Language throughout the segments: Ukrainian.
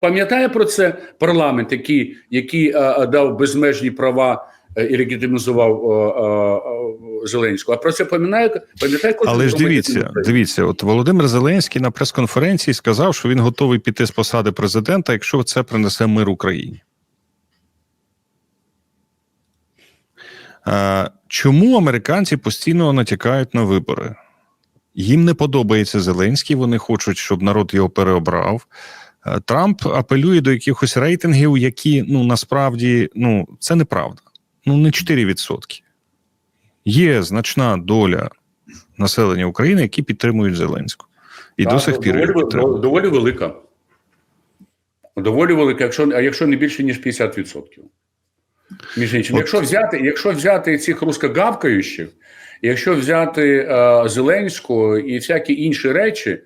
Пам'ятає про це парламент, який, який а, дав безмежні права е, і легітимізував а, а, а, Зеленського. А про це пам'ятає пам'ятає кожен Але ж дивіться, дивіться, от Володимир Зеленський на прес-конференції сказав, що він готовий піти з посади президента, якщо це принесе мир Україні. Е, Чому американці постійно натякають на вибори? Їм не подобається Зеленський, вони хочуть, щоб народ його переобрав. Е, Трамп апелює до якихось рейтингів, які ну насправді ну це неправда. Ну не 4%. Є значна доля населення України, які підтримують Зеленського. І Так, до сих пір доволі, підтримують. доволі велика. Доволі велика, якщо, а якщо не більше, ніж 50%. Між іншим, От- якщо взяти, якщо взяти цих рускогавкаючих, якщо взяти е, Зеленського і всякі інші речі,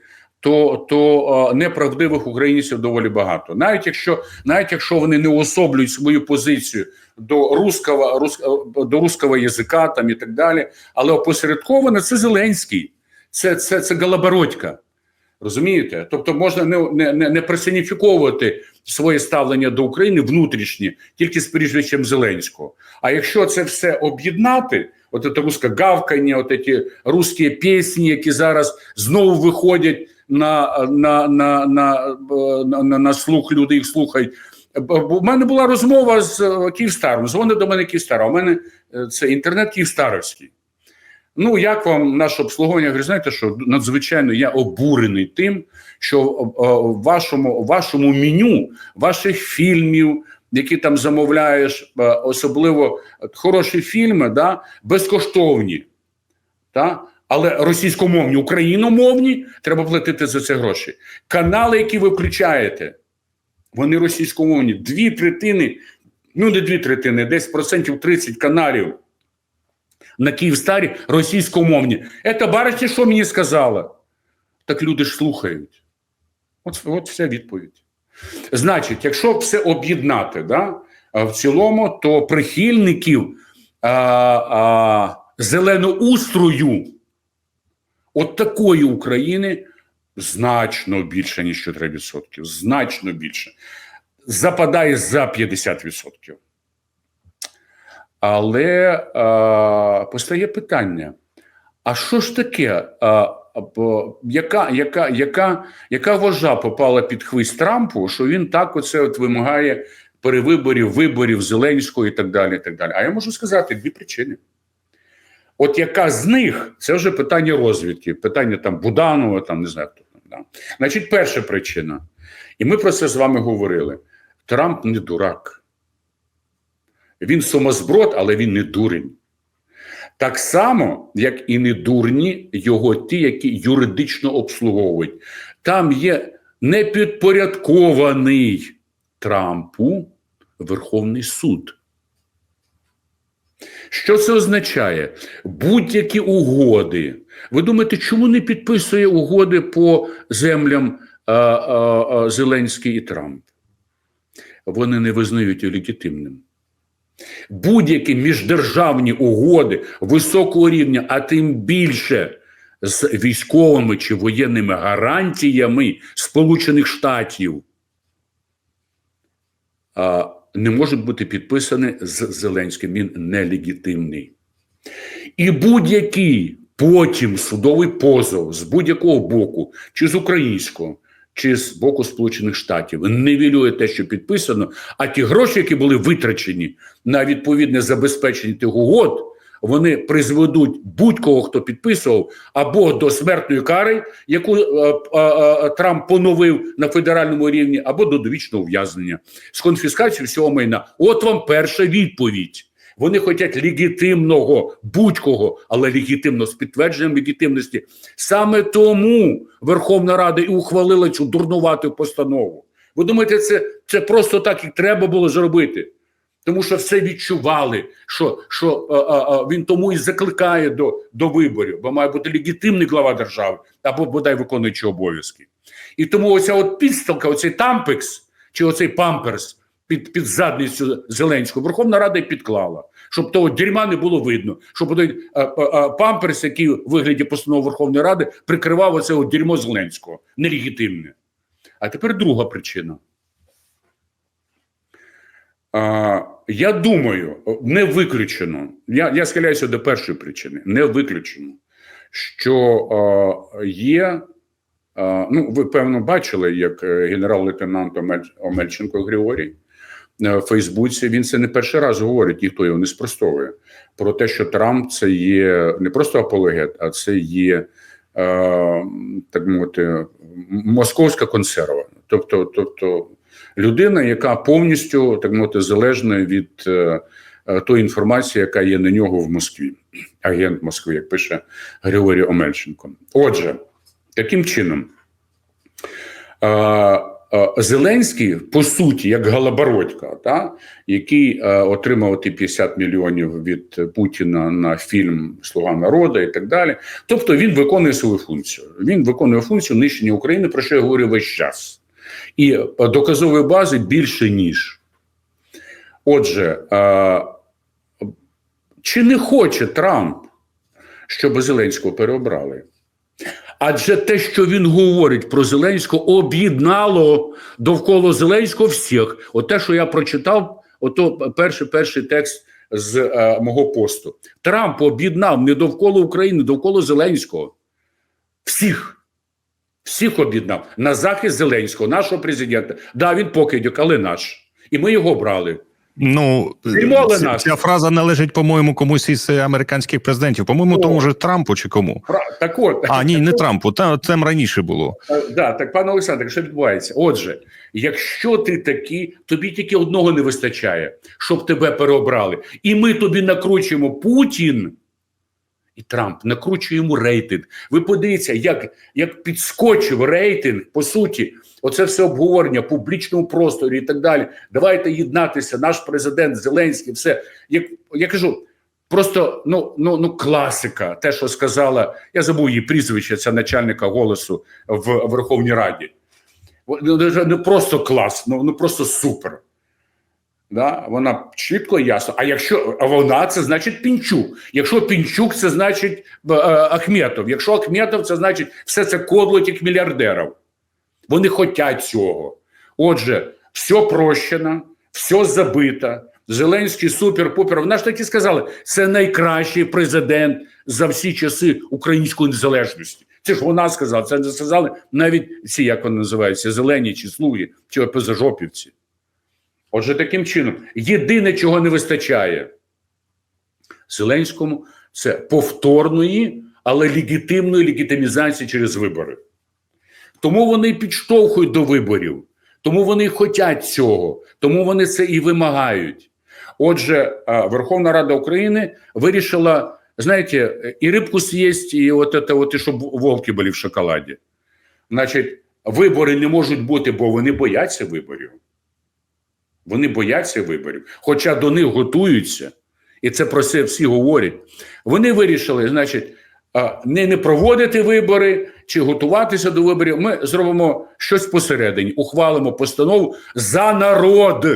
то, то неправдивих українців доволі багато. Навіть якщо, навіть якщо вони не уособлюють свою позицію до русского, рус, до русского язика там і так далі, але опосередковано це Зеленський, це, це, це Голобородька. Розумієте? Тобто можна не, не, не, не персоніфіковувати своє ставлення до України внутрішнє тільки з прізвищем Зеленського. А якщо це все об'єднати, от це русське гавкання, от ці русські пісні, які зараз знову виходять на, на, на, на, на, на, слух, люди їх слухають. У мене була розмова з е, Київстаром. Дзвонить до мене Київстар. У мене е, це інтернет Київстаровський. Ну, як вам наше обслуговування? Я говорю, знаєте, що надзвичайно я обурений тим, що о, в вашому, вашому меню ваших фільмів, які там замовляєш, е, особливо хороші фільми, да, безкоштовні, да, але російськомовні, україномовні, треба платити за це гроші. Канали, які ви включаєте, вони російськомовні. Дві третини, ну не дві третини, десь процентів 30 каналів на Київстарі російськомовні. Це баришня, що мені сказала? Так люди ж слухають. От, от вся відповідь. Значить, якщо все об'єднати, да, в цілому, то прихильників а, а, зеленоустрою от такої України значно більше, ніж 4%. Значно більше. Западає за 50%. Але а, постає питання: а що ж таке? Бо яка, яка, яка, яка вожа попала під хвист Трампу, що він так оце от вимагає перевиборів, виборів Зеленського і так далі. і так далі. А я можу сказати дві причини. От яка з них це вже питання розвідки, питання там Буданова, там не знаю хто там. Да. Значить, перша причина, і ми про це з вами говорили: Трамп не дурак. Він сумозброд, але він не дурень. Так само, як і не дурні його ті, які юридично обслуговують. Там є непідпорядкований Трампу Верховний суд. Що це означає? Будь-які угоди. Ви думаєте, чому не підписує угоди по землям а, а, а, Зеленський і Трамп? Вони не визнають легітимним. Будь-які міждержавні угоди високого рівня, а тим більше з військовими чи воєнними гарантіями Сполучених Штатів а, не можуть бути підписані з Зеленським. Він нелегітимний. І будь-який потім судовий позов з будь-якого боку, чи з українського, чи з боку Сполучених Штатів невілює те, що підписано, а ті гроші, які були витрачені на відповідне забезпечення тих угод, вони призведуть будь-кого, хто підписував, або до смертної кари, яку е, е, е, Трамп поновив на федеральному рівні, або до довічного ув'язнення з конфіскацією всього майна. От вам перша відповідь. Вони хочуть легітимного будь-кого, але легітимно з підтвердженням легітимності. Саме тому Верховна Рада і ухвалила цю дурнувату постанову. Ви думаєте, це, це просто так і треба було зробити? Тому що все відчували, що, що а, а, а, він тому і закликає до, до виборів, бо має бути легітимний глава держави або бодай виконуючий обов'язки. І тому оця от підстилка, оцей тампекс чи оцей памперс під, під задницю Зеленського Верховна Рада і підклала, щоб того дерьма не було видно, щоб той памперс, який у вигляді постанови Верховної Ради прикривав оце дерьмо Зеленського, нелегітимне. А тепер друга причина. Я думаю, не виключено. Я, я схиляюся до першої причини. Не виключено, що є. ну, ви певно бачили, як е, генерал-лейтенант Омель- Омельченко Григорій е, в Фейсбуці. Він це не перший раз говорить, ніхто його не спростовує. Про те, що Трамп це є не просто апологет, а це є, е, так мовити, московська консерва. Тобто, тобто людина, яка повністю так мовити залежна від е, е, тої інформації, яка є на нього в Москві, агент Москви, як пише Григорій Омельченко. Отже, таким чином. е, Зеленський, по суті, як Галабородька, та, який отримав ті 50 мільйонів від Путіна на фільм Слуга народу і так далі. Тобто він виконує свою функцію. Він виконує функцію нищення України, про що я говорю весь час. І доказової бази більше ніж. Отже, чи не хоче Трамп, щоб Зеленського переобрали? Адже те, що він говорить про Зеленського, об'єднало довкола Зеленського всіх. От те, що я прочитав, ото перший перший текст з е, мого посту. Трамп об'єднав не довкола України, довкола Зеленського. Всіх. Всіх об'єднав на захист Зеленського, нашого президента. Да, він покидьок, але наш. І ми його брали. Ну ця, нас. ця фраза належить, по-моєму, комусь із е, американських президентів. По-моєму, тому ж Трампу чи кому. Так от, А ні, не Трампу. Та там раніше було. Е, Да, так, пане Олександре, що відбувається? Отже, якщо ти такий, тобі тільки одного не вистачає, щоб тебе переобрали. І ми тобі накручуємо Путін і Трамп накручує йому рейтинг. Ви подивіться, як, як підскочив рейтинг, по суті, оце все обговорення в публічному просторі і так далі. Давайте єднатися, наш президент Зеленський, все. Як, я кажу, Просто ну, ну, ну класика, те, що сказала, я забув її прізвище, це начальника голосу в Верховній Раді. Ну, Не просто клас, ну, ну просто супер. Да? Вона чітко ясно. А якщо вона, це значить Пінчук. Якщо Пінчук, це значить е, Ахметов. Якщо Ахметов, це значить все це кодлотік мільярдерів. Вони хочуть цього. Отже, все прощено, все забито. Зеленський супер-пупер. Вона ж таки сказала, це найкращий президент за всі часи української незалежності. Це ж вона сказала. Це не сказали навіть ці, як вони називаються, зелені чи слуги, чи опозажопівці. Отже, таким чином, єдине, чого не вистачає Зеленському, це повторної, але легітимної легітимізації через вибори. Тому вони підштовхують до виборів, тому вони хочуть цього, тому вони це і вимагають. Отже, Верховна Рада України вирішила, знаєте, і рибку з'їсть, і от це, от, і щоб волки були в шоколаді. Значить, вибори не можуть бути, бо вони бояться виборів. Вони бояться виборів, хоча до них готуються, і це про це всі говорять. Вони вирішили, значить, не, проводити вибори чи готуватися до виборів. Ми зробимо щось посередині, ухвалимо постанову за народ,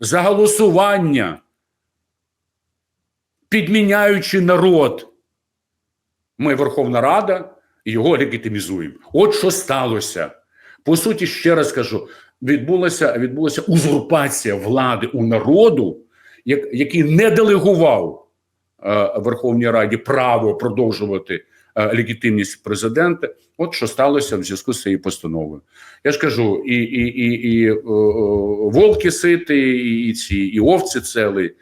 за голосування, підміняючи народ. Ми Верховна Рада його легітимізуємо. От що сталося. По суті, ще раз кажу: відбулася, відбулася узурпація влади у народу, як, який не делегував е, Верховній Раді право продовжувати е, легітимність президента. От що сталося в зв'язку з цією постановою. Я ж кажу, і, і, і, і е, вовки сити, і, і ці, і овці цели,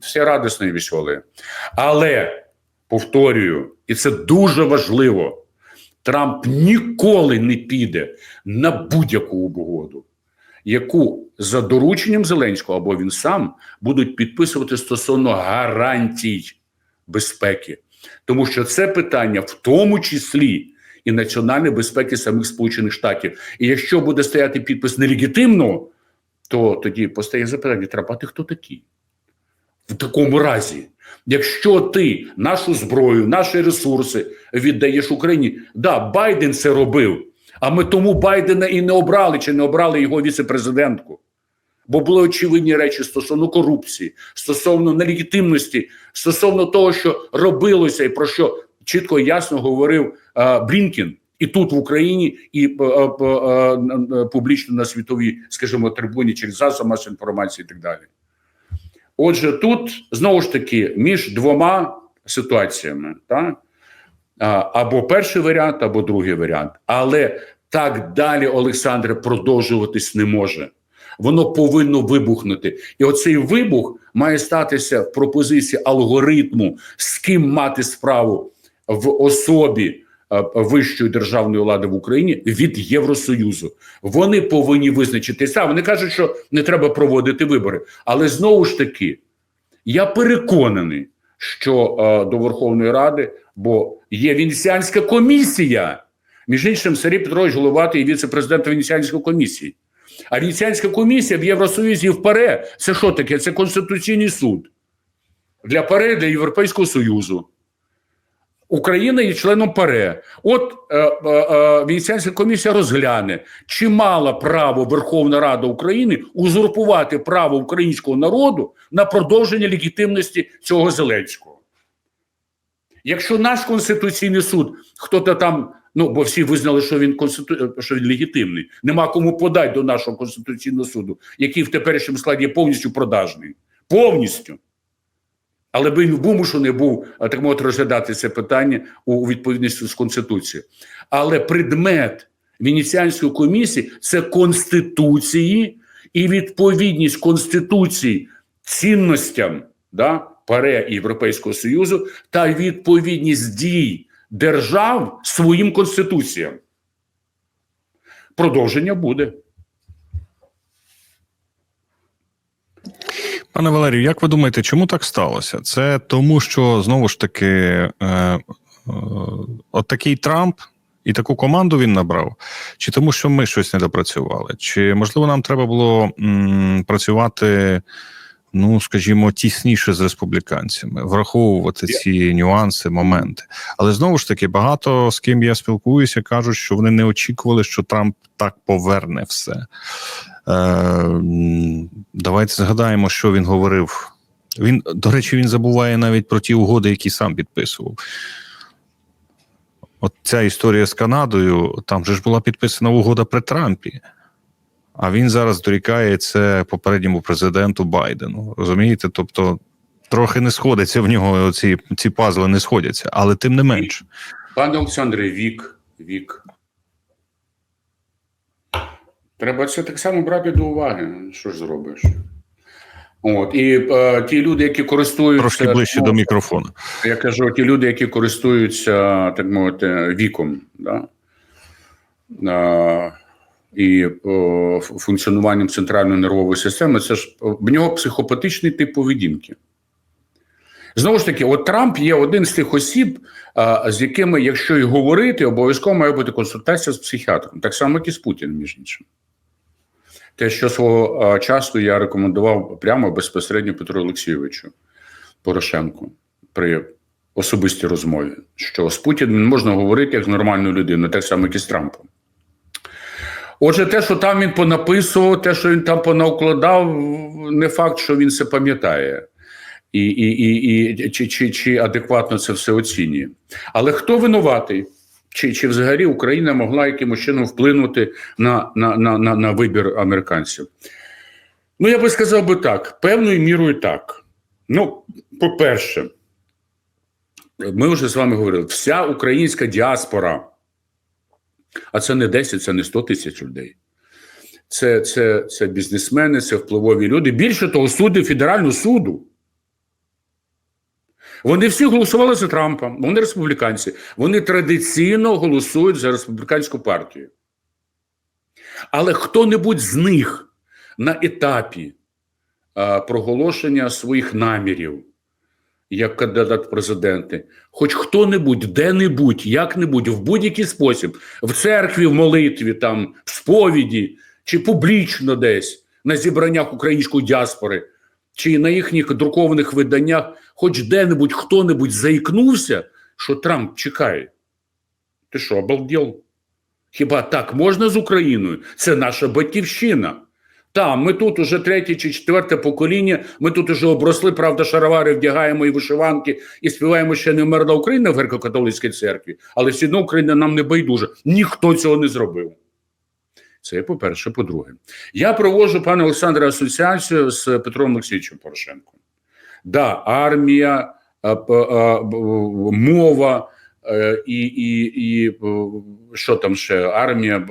всі радісні і веселі. Але повторюю, і це дуже важливо. Трамп ніколи не піде на будь-яку угоду, яку за дорученням Зеленського або він сам будуть підписувати стосовно гарантій безпеки, тому що це питання в тому числі і національної безпеки самих Сполучених Штатів. І якщо буде стояти підпис нелегітимно, то тоді постає запитання: Трамп, ти хто такий? В такому разі, якщо ти нашу зброю, наші ресурси віддаєш Україні, да, Байден це робив. А ми тому Байдена і не обрали, чи не обрали його віце-президентку. Бо були очевидні речі стосовно корупції, стосовно нелегітимності, стосовно того, що робилося, і про що чітко і ясно говорив е, Блінкін І тут в Україні, і е, е, е, публічно на світовій, скажімо, трибуні через засоби масової інформації і так далі. Отже, тут знову ж таки між двома ситуаціями, так? Або перший варіант, або другий варіант. Але так далі, Олександре, продовжуватись не може. Воно повинно вибухнути. І оцей вибух має статися в пропозиції алгоритму, з ким мати справу в особі вищої державної влади в Україні від Євросоюзу. Вони повинні визначитися. Вони кажуть, що не треба проводити вибори. Але знову ж таки, я переконаний, що е, до Верховної Ради, бо є Венеціанська комісія. Між іншим, Сергій Петрович Головатий віце-президент Венеціанської комісії. А Венеціанська комісія в Євросоюзі в ПАРЕ це що таке? Це Конституційний суд для ПАРЕ, для Європейського Союзу. Україна є членом ПАРЕ. От е, е, е, Венеціанська комісія розгляне, чи мала право Верховна Рада України узурпувати право українського народу на продовження легітимності цього Зеленського. Якщо наш Конституційний суд, хто-то там, ну бо всі визнали, що він конститу... що він легітимний, нема кому подати до нашого Конституційного суду, який в теперішньому складі є повністю продажний. Повністю. Але він вимушений був так мовити розглядати це питання у відповідності з Конституцією. Але предмет Венеціанської комісії це конституції і відповідність Конституції цінностям да, ПАРЕ Європейського Союзу та відповідність дій держав своїм конституціям. Продовження буде. Пане Валерію, як ви думаєте, чому так сталося? Це тому, що знову ж таки, е, е, от такий Трамп і таку команду він набрав, чи тому, що ми щось не допрацювали? Чи можливо нам треба було м, працювати, ну скажімо, тісніше з республіканцями, враховувати ці нюанси, моменти? Але знову ж таки, багато з ким я спілкуюся, кажуть, що вони не очікували, що Трамп так поверне все. Е, давайте згадаємо, що він говорив. Він, до речі, він забуває навіть про ті угоди, які сам підписував. От ця історія з Канадою, там же ж була підписана угода при Трампі. А він зараз дорікає це попередньому президенту Байдену. Розумієте? Тобто трохи не сходиться в нього ці, ці пазли не сходяться, але тим не менш. Пане Олександре, вік, вік. Треба це так само брати до уваги. Що ж зробиш? От і е, ті люди, які користуються Трошки ближче ну, до мікрофону. Я кажу, ті люди, які користуються, так мовити, віком, да? а, і ф- функціонуванням центральної нервової системи, це ж в нього психопатичний тип поведінки. Знову ж таки, от Трамп є один з тих осіб, а, з якими, якщо й говорити, обов'язково має бути консультація з психіатром, так само, як і з Путіним, між іншим. Те, що свого часу я рекомендував прямо безпосередньо Петру Олексійовичу Порошенку при особистій розмові, що з Путіним можна говорити як з нормальною людиною, так само, як і з Трампом. Отже, те, що там він понаписував, те, що він там понаукладав, не факт, що він це пам'ятає. І, і, і, і чи, чи, чи адекватно це все оцінює. Але хто винуватий? Чи, чи взагалі Україна могла якимось чином вплинути на, на, на, на, на вибір американців? Ну, я би сказав би так: певною мірою так. Ну, по-перше, ми вже з вами говорили, вся українська діаспора, а це не 10, це не 100 тисяч людей. Це, це, це бізнесмени, це впливові люди. Більше того, суди Федерального суду. Вони всі голосували за Трампа, вони республіканці. Вони традиційно голосують за республіканську партію. Але хто-небудь з них на етапі а, проголошення своїх намірів як кандидат в президенти, хоч хто-небудь, де-небудь, як-небудь, в будь-який спосіб, в церкві, в молитві, там, в сповіді, чи публічно десь на зібраннях української діаспори, чи на їхніх друкованих виданнях, хоч де-небудь хто-небудь заікнувся, що Трамп чекає. Ти що, обалдел? Хіба так можна з Україною? Це наша батьківщина. Та, ми тут уже третє чи четверте покоління. Ми тут уже обросли, правда, шаровари вдягаємо і вишиванки, і співаємо ще не вмерла Україна в греко-католицькій церкві, але все одно Україна нам не байдуже. Ніхто цього не зробив. Це по-перше. По-друге, я проводжу, пане Олександре, асоціацію з Петром Олексійовичем Порошенком. Да, армія, е, е, мова е, і, і, і що там ще? Армія,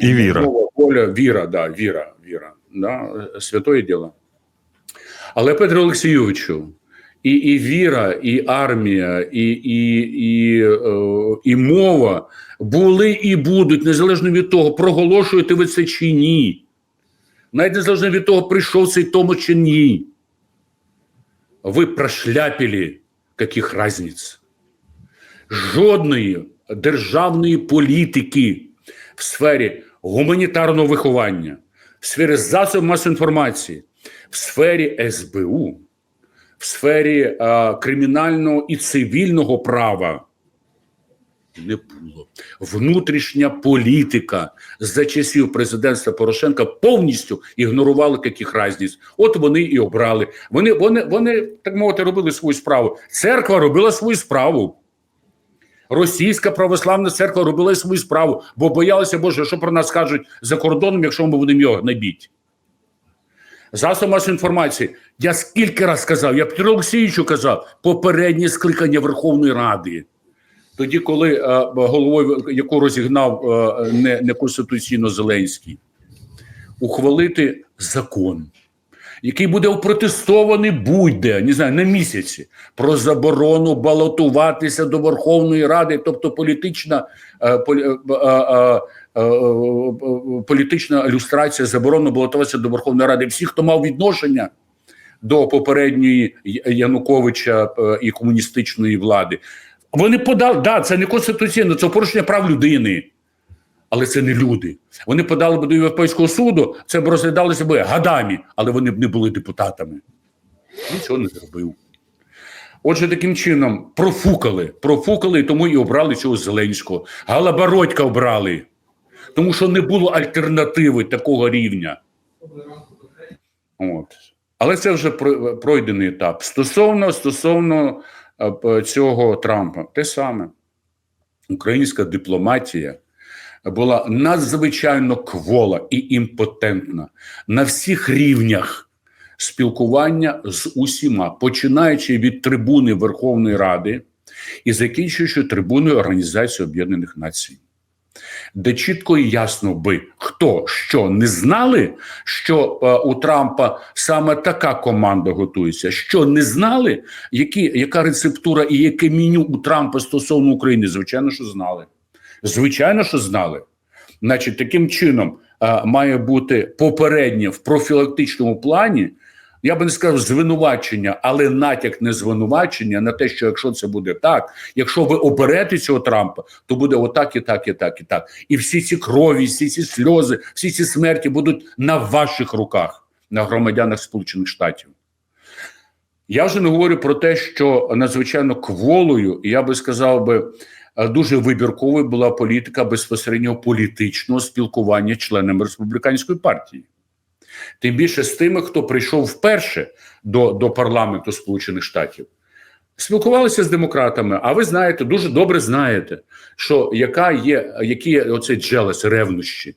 І віра. мова, воля, віра, да, віра, віра. Да, святое діло. Але Петро Олексійовичу, і, і віра, і армія, і, і, і, і мова були і будуть, незалежно від того, проголошуєте ви це чи ні. Навіть незалежно від того, прийшов цей тому чи ні. Ви прошляпили каких разниць. Жодної державної політики в сфері гуманітарного виховання, в сфері засобів масової інформації, в сфері СБУ, в сфері е, кримінального і цивільного права не було. Внутрішня політика за часів президентства Порошенка повністю ігнорувала яких разниць. От вони і обрали. Вони, вони, вони так мовити, робили свою справу. Церква робила свою справу. Російська православна церква робила свою справу, бо боялися, Боже, що про нас скажуть за кордоном, якщо ми будемо його набіть. Засоб масової інформації. Я скільки раз сказав, я Петру Олексійовичу казав, попереднє скликання Верховної Ради. Тоді, коли е, головою, яку розігнав е, не, неконституційно Зеленський, ухвалити закон, який буде опротестований будь-де, не знаю, на місяці, про заборону балотуватися до Верховної Ради, тобто політична, е, полі, політична ілюстрація, заборону балотуватися до Верховної Ради. Всі, хто мав відношення до попередньої Януковича і комуністичної влади, вони подали, да, це не конституційно, це порушення прав людини. Але це не люди. Вони подали б до Європейського суду, це б розглядалося б гадами, але вони б не були депутатами. Нічого не зробив. Отже, таким чином профукали, профукали, і тому і обрали цього Зеленського. Галабородька обрали, тому що не було альтернативи такого рівня. От. Але це вже про- пройдений етап. Стосовно, стосовно цього Трампа, те саме. Українська дипломатія була надзвичайно квола і імпотентна на всіх рівнях спілкування з усіма, починаючи від трибуни Верховної Ради і закінчуючи трибуною Організації Об'єднаних Націй. Де чітко і ясно би хто що не знали, що е, у Трампа саме така команда готується, що не знали, які, яка рецептура і яке меню у Трампа стосовно України, звичайно, що знали. Звичайно, що знали. Значить, таким чином е, має бути попереднє в профілактичному плані. Я би не сказав звинувачення, але натяк не звинувачення на те, що якщо це буде так, якщо ви оберете цього Трампа, то буде отак, і так, і так, і так. І всі ці крові, всі ці сльози, всі ці смерті будуть на ваших руках, на громадянах Сполучених Штатів. Я вже не говорю про те, що надзвичайно кволою, я би сказав би, е, дуже вибірковою була політика безпосередньо політичного спілкування членами республіканської партії. Тим більше з тими, хто прийшов вперше до, до парламенту Сполучених Штатів. Спілкувалися з демократами, а ви знаєте, дуже добре знаєте, що яка є, які є оце джелес, ревнощі.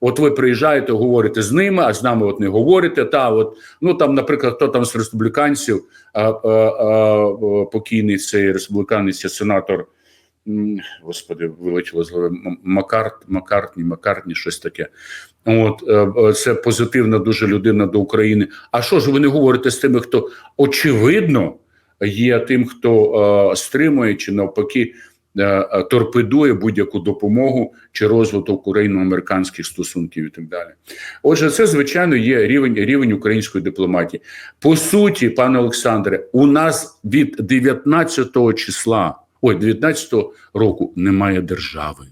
От ви приїжджаєте, говорите з ними, а з нами от не говорите. Та от ну там, наприклад, хто там з республіканців, а, а, а, покійний цей республіканець, сенатор. Господи, вилетіло з голови Макарт, Макартні, Макартні, щось таке. От е, е, це позитивна дуже людина до України. А що ж ви не говорите з тими, хто очевидно є тим, хто е, стримує чи навпаки е, е, торпедує будь-яку допомогу чи розвиток україно-американських стосунків і так далі. Отже, це звичайно є рівень рівень української дипломатії. По суті, пане Олександре, у нас від 19 числа, ой, 19 року немає держави.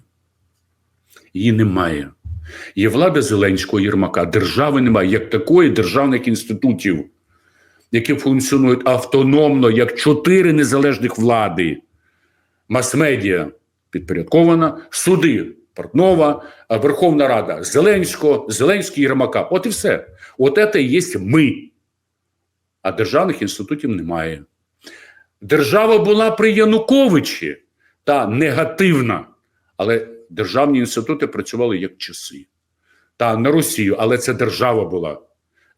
Її немає. Є влада Зеленського Єрмака. Держави немає як такої державних інститутів, які функціонують автономно як чотири незалежних влади. Мас-медіа підпорядкована, суди Портнова, Верховна Рада Зеленського, Зеленський Єрмака. От і все. От це і є ми. А державних інститутів немає. Держава була при Януковичі та негативна, але державні інститути працювали як часи. Та на Росію, але це держава була.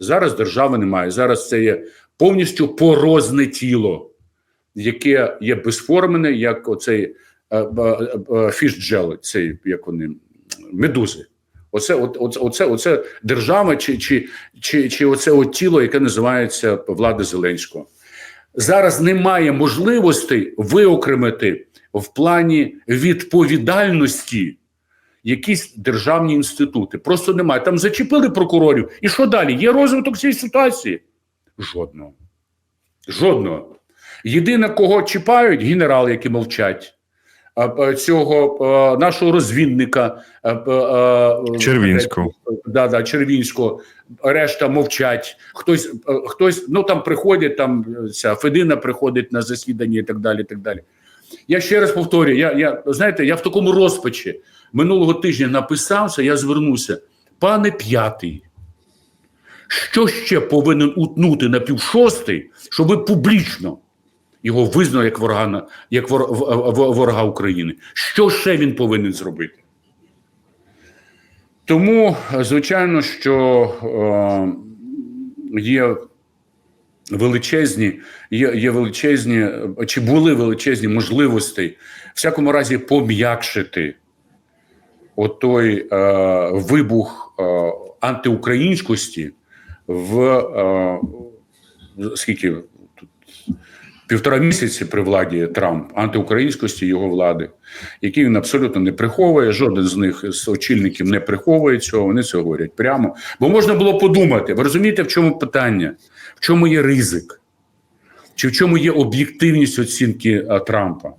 Зараз держави немає. Зараз це є повністю порозне тіло, яке є безформене, як оцей фішджел, цей як вони медузи. Оце, оце, оце, оце держава, чи, чи, чи, чи оце от тіло, яке називається влада Зеленського. Зараз немає можливостей виокремити в плані відповідальності якісь державні інститути. Просто немає. Там зачепили прокурорів. І що далі? Є розвиток цієї ситуації? Жодного. Жодного. Єдине, кого чіпають, генерали, які мовчать. Цього нашого розвідника Червінського. Да, да, Червінського, решта мовчать. Хтось, хтось, ну там приходять, там ця Федина приходить на засідання і так далі. і так далі. Я ще раз повторюю: я, я знаєте, я в такому розпачі минулого тижня написався, я звернувся. Пане п'ятий, що ще повинен утнути на півшостий, щоб ви публічно його визнали як ворога, як ворога України? Що ще він повинен зробити? Тому, звичайно, що е, є величезні, є, є величезні, е, чи були величезні можливості, в всякому разі, пом'якшити отой е, вибух е, антиукраїнськості в е, скільки півтора місяці при владі Трамп антиукраїнськості його влади, які він абсолютно не приховує. Жоден з них з очільників не приховує цього. Вони це говорять прямо. Бо можна було подумати. Ви розумієте, в чому питання? В чому є ризик? Чи в чому є об'єктивність оцінки Трампа?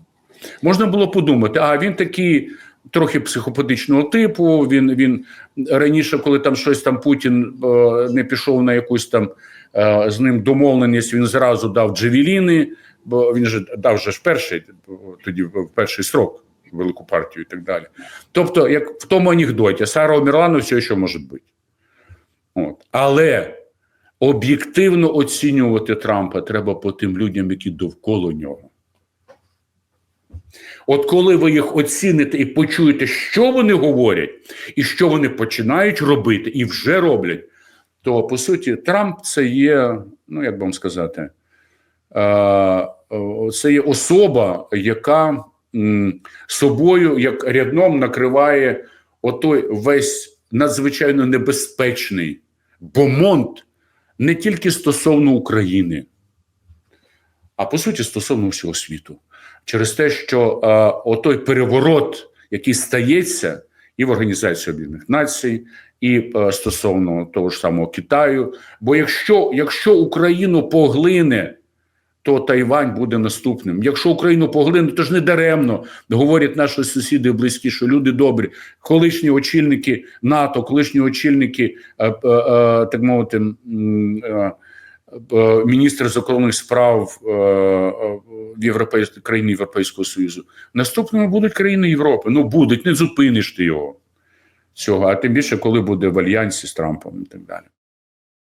Можна було подумати, а він такий трохи психопатичного типу. Він він раніше, коли там щось там Путін е, не пішов на якусь там з ним домовленість, він зразу дав джевеліни, бо він же дав же ж перший тоді перший срок велику партію і так далі. Тобто, як в тому анекдоті, Сара умерла, все ще може бути. От. Але об'єктивно оцінювати Трампа треба по тим людям, які довкола нього. От коли ви їх оціните і почуєте, що вони говорять, і що вони починають робити, і вже роблять, то по суті Трамп це є, ну як би вам сказати, е, це є особа, яка собою як рядном накриває отой весь надзвичайно небезпечний бомонд не тільки стосовно України, а по суті стосовно всього світу. Через те, що е, отой переворот, який стається і в Організації Об'єднаних Націй, і е, стосовно того ж самого Китаю. Бо якщо, якщо Україну поглине, то Тайвань буде наступним. Якщо Україну поглине, то ж не даремно говорять наші сусіди близькі, що люди добрі, колишні очільники НАТО, колишні очільники, е, е, так мовити, міністр закордонних справ е, е, в європейській країні Європейського Союзу. Наступними будуть країни Європи. Ну будуть, не зупиниш ти його цього. А тим більше, коли буде в альянсі з Трампом і так далі.